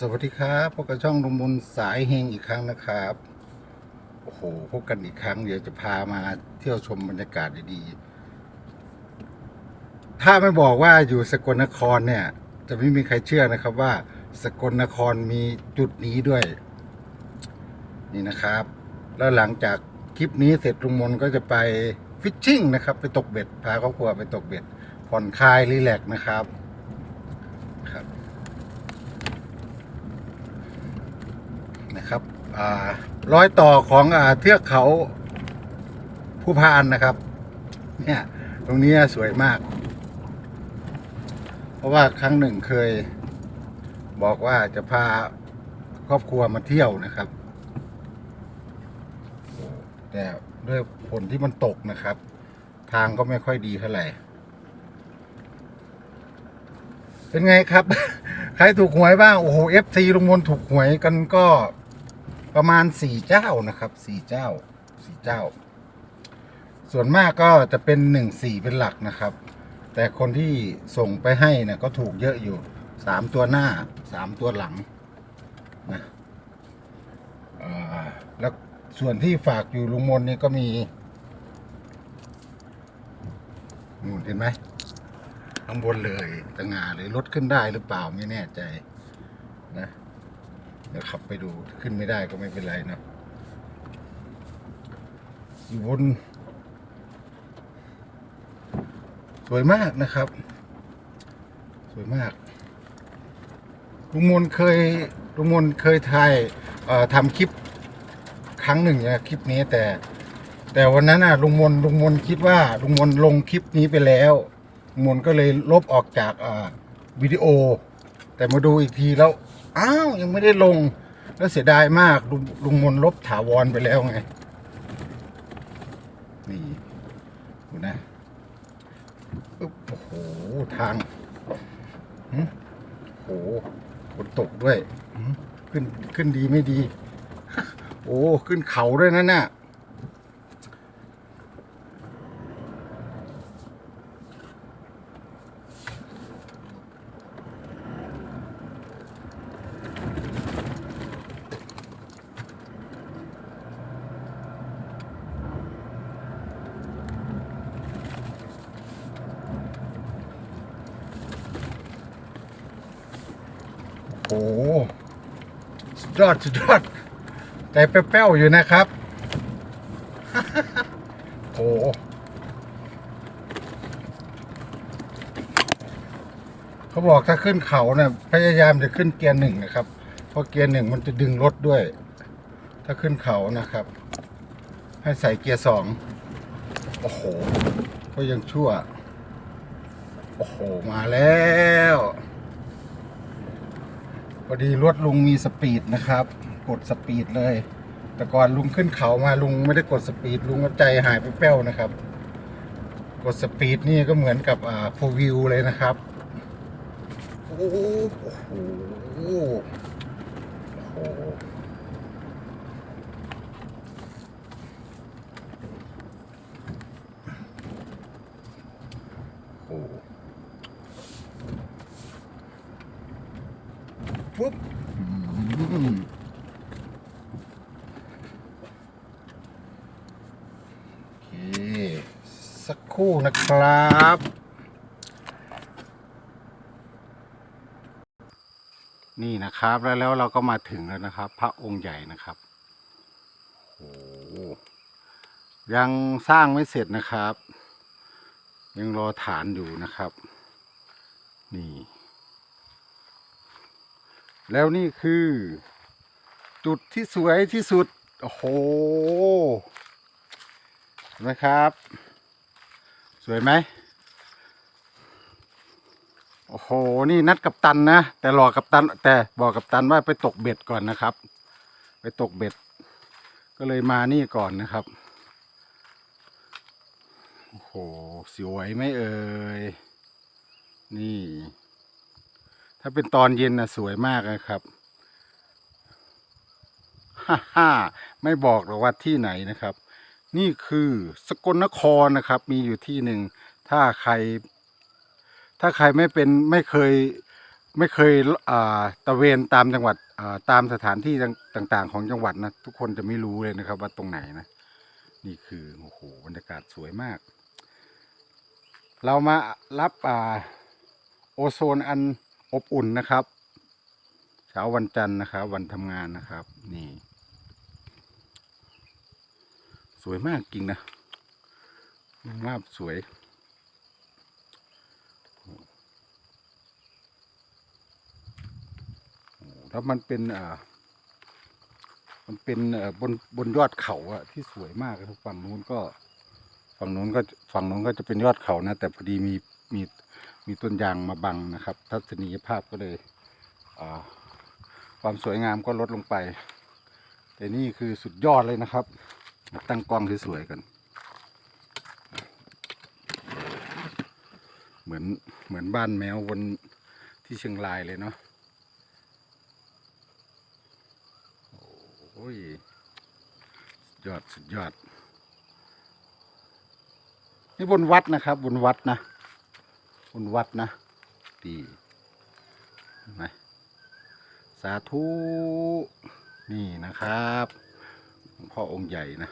สวัสดีครับพบกับช่องลุงมนสายเฮงอีกครั้งนะครับโอ้โหพบกันอีกครั้ง เดี๋ยวจะพามาเที่ยวชมบรรยากาศดีๆถ้าไม่บอกว่าอยู่สกลนครเนี่ย จะไม่มีใครเชื่อนะครับว่า สกลนครมีจุดนี้ด้วย นี่นะครับ แล้วหลังจากคลิปนี้เสร็จลุงมนก็จะไปฟิชชิ่งนะครับ ไปตกเบ็ดพาครอบครัวไปตกเบ็ดผ่อนคลายรีแลกนะครับครับ นะครับอ่ารอยต่อของอเทือกเขาผู้พานนะครับ เนี่ยตรงนี้สวยมาก เพราะว่าครั้งหนึ่งเคยบอกว่าจะพาครอบครัวมาเที่ยวนะครับ แต่ด้วยฝนที่มันตกนะครับ ทางก็ไม่ค่อยดีเท่าไหร่ เป็นไงครับ ใครถูกหวยบ้าง โอ้โหเอฟซีลุงมนถูกหวยกันก็ ประมาณสี่เจ้านะครับสี่เจ้าสี่เจ้า ส่วนมากก็จะเป็นหนึ่งสี่เป็นหลักนะครับ แต่คนที่ส่งไปให้นี่ยก็ถูกเยอะอยู่สามตัวหน้าสามตัวหลังนะแล้วส่วนที่ฝากอยู่ลุงมนนี่ก็มีนู่นเห็นไหมข้างบนเลยตะงาเลยรถขึ้นได้หรือเปล่าไม่แน่ใจนะ ดี๋ยวขับไปดูขึ้นไม่ได้ก็ไม่เป็นไรเนะอยู่บน สวยมากนะครับ สวยมากลุงมนเคยลุงมนเคยถ่ายทำคลิปครั้งหนึ่งนะคลิปนี้แต่ แต่วันนั้นน่ะลุงมนลุงมนคิดว่าลุงมนลงคลิปนี้ไปแล้วลุงมนก็เลยลบออกจากวิดีโอ แต่มาดูอีกทีแล้ว อ้าวยังไม่ได้ลง แล้วเสียดายมากลุงลุงมนลบถาวรไปแล้วไง นี่ดูนะอึ๊บโอ้โห ทางหึโอ้โหฝนตกด้วย ขึ้นขึ้นดีไม่ดี โอ้ ขึ้นเขาด้วยนั่นน่ะ โอ้โหสุด ยอดสุดยอดใจแป้วๆอยู่นะครับ โอ้โหเขาบอกถ้าขึ้นเขาเนี่ยพยายามจะขึ้นเกียร์หนึ่งนะครับ เพราะเกียร์หนึ่งมันจะดึงรถด้วย ถ้าขึ้นเขานะครับ ให้ใส่เกียร์สองโอ้โห ก็ยังชั่ว โอ้โห มาแล้ว พอดีรถลุงมีสปีดนะครับ กดสปีดเลย แต่ก่อนลุงขึ้นเขามาลุงไม่ได้กดสปีดลุงก็ใจหายไปแป้วนะครับ กดสปีดนี่ก็เหมือนกับอ่าโฟวิวเลยนะครับโอ้โหโอ้โหโอ้โหโอ้โหปุ๊บอืมโอเค สักครู่นะครับ นี่นะครับแล้วแล้วเราก็มาถึงแล้วนะครับ พระองค์ใหญ่นะครับโอ้โหยังสร้างไม่เสร็จนะครับ ยังรอฐานอยู่นะครับ นี่ แล้วนี่คือ จุดที่สวยที่สุด โอ้โหนไหมครับ สวยไหมโอ้โห นี่นัดกับตันนะ แต่รอกับตัน แต่บอกกับตันว่าไปตกเบ็ดก่อนนะครับ ไปตกเบ็ด ก็เลยมานี่ก่อนนะครับ โอ้โห สวยไหมเอ่ย นี่ ถ้าเป็นตอนเย็นนะสวยมากนะครับ ฮ่าฮ่าไม่บอกหรอกว่าที่ไหนนะครับ นี่คือสกลนครนะครับ มีอยู่ที่หนึ่งถ้าใคร ถ้าใครไม่เป็นไม่เคยไม่เคยอ่าตระเวนตามจังหวัดอ่าตามสถานที่ต่างๆ ของจังหวัดนะทุกคนจะไม่รู้เลยนะครับ ว่าตรงไหนนะนี่คือโอ้โหบรรยากาศสวยมาก เรามารับอ่าโอโซนอันอบอุ่นนะครับ เช้าวันจันทร์นะครับ วันทำงานนะครับ นี่ สวยมากจริงนะภาพสวย แล้วมันเป็นอ่ามันเป็นอ่อบนบนยอดเขาอะที่สวยมากครับฝั่งนู้นก็ ฝั่งนู้นก็ฝั่งนู้นก็จะเป็นยอดเขานะ แต่พอดีมีมีมีต้นยางมาบังนะครับ ทัศนียภาพก็เลยความสวยงามก็ลดลงไป แต่นี่คือสุดยอดเลยนะครับ ตั้งกล้องสวยๆกันเหมือนเหมือนบ้านแมวบนที่เชียงรายเลยเนาะโอ้ยสุดยอดสุดยอด นี่บนวัดนะครับ บนวัดนะ บนวัดนะ ดีเห็นไหมสาธุ นี่นะครับ พ่อองค์ใหญ่นะ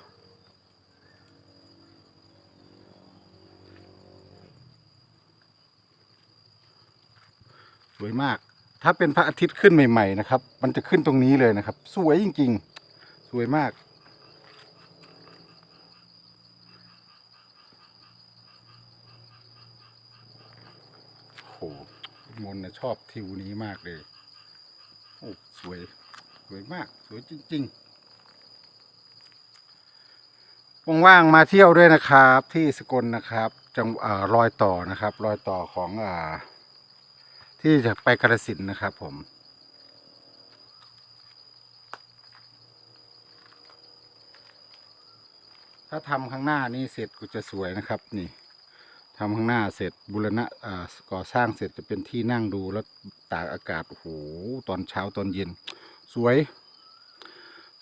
สวยมาก ถ้าเป็นพระอาทิตย์ขึ้นใหม่ๆนะครับ มันจะขึ้นตรงนี้เลยนะครับ สวยจริงๆ สวยมากโอ้โหมนนะชอบทิวนี้มากเลย โอ้ สวย สวยมาก สวยจริง ๆ ว่างๆมาเที่ยวด้วยนะครับ ที่สกลนะครับ จังอ่ารอยต่อนะครับ รอยต่อของอ่าที่จะไปกระสินนะครับผมถ้าทำข้างหน้านี่เสร็จก็จะสวยนะครับ นี่ทำข้างหน้าเสร็จบุรณะอ่าก่อสร้างเสร็จจะเป็นที่นั่งดูแล้วตากอากาศโอ้โหตอนเช้าตอนเย็น สวย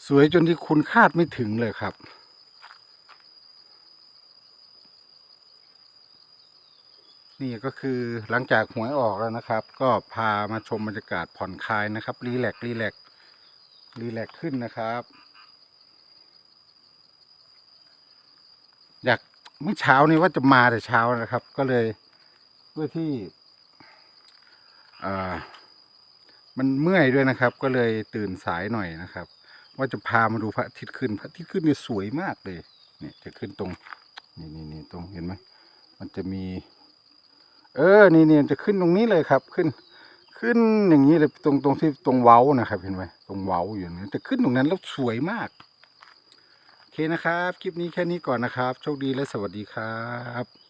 สวยจนที่คุณคาดไม่ถึงเลยครับ นี่ก็คือหลังจากหวยออกแล้วนะครับ ก็พามาชมบรรยากาศผ่อนคลายนะครับรีแลกซ์รีแลกซ์รีแลกซ์ขึ้นนะครับ อยากเมื่อเช้านี้ว่าจะมาแต่เช้านะครับ ก็เลยเพื่อที่มันเมื่อยด้วยนะครับ ก็เลยตื่นสายหน่อยนะครับ ว่าจะพามาดูพระอาทิตย์ขึ้น พระอาทิตย์ขึ้นเนี่ยสวยมากเลยเนี่ยจะขึ้นตรงนี่นี่นี่ตรงเห็นไหมมันจะมี เออ นี่นี่จะขึ้นตรงนี้เลยครับ ขึ้น ขึ้นอย่างนี้เลยตรงตรงที่ตรงเว้านะครับ เห็นไหมตรงเว้าอยู่นี่จะขึ้นตรงนั้นแล้วสวยมาก โอเคนะครับ คลิปนี้แค่นี้ก่อนนะครับ โชคดีและสวัสดีครับ